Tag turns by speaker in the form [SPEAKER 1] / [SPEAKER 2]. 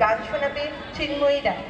[SPEAKER 1] গান শোনাবে চিন্ময়ী রায়।